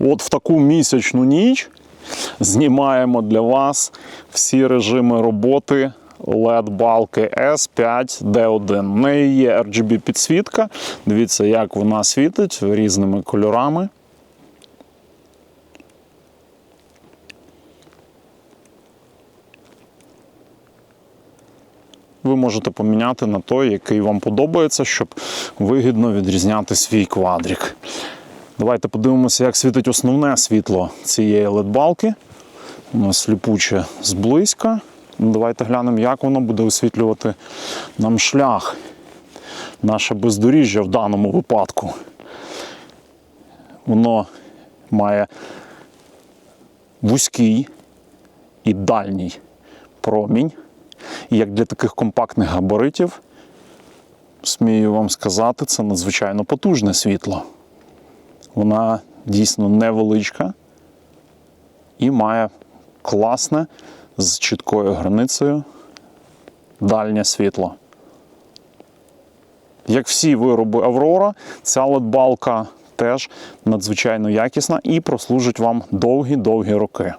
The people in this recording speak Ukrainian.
От в таку місячну ніч знімаємо для вас всі режими роботи LED-балки S5D1. В неї є RGB підсвітка. Дивіться, як вона світить різними кольорами. ви можете поміняти на той, який вам подобається, щоб вигідно відрізняти свій квадрик. Давайте подивимося, як світить основне світло цієї LED-балки. У нас ліпуче зблизька. Ну, Давайте глянемо, як воно буде освітлювати нам шлях. Наше бездоріжжя в даному випадку. Воно має вузький і дальній промінь. І як для таких компактних габаритів, смію вам сказати, це надзвичайно потужне світло. Вона дійсно невеличка і має класне з чіткою границею дальнє світло. Як всі вироби Аврора, ця ледбалка теж надзвичайно якісна і прослужить вам довгі-довгі роки.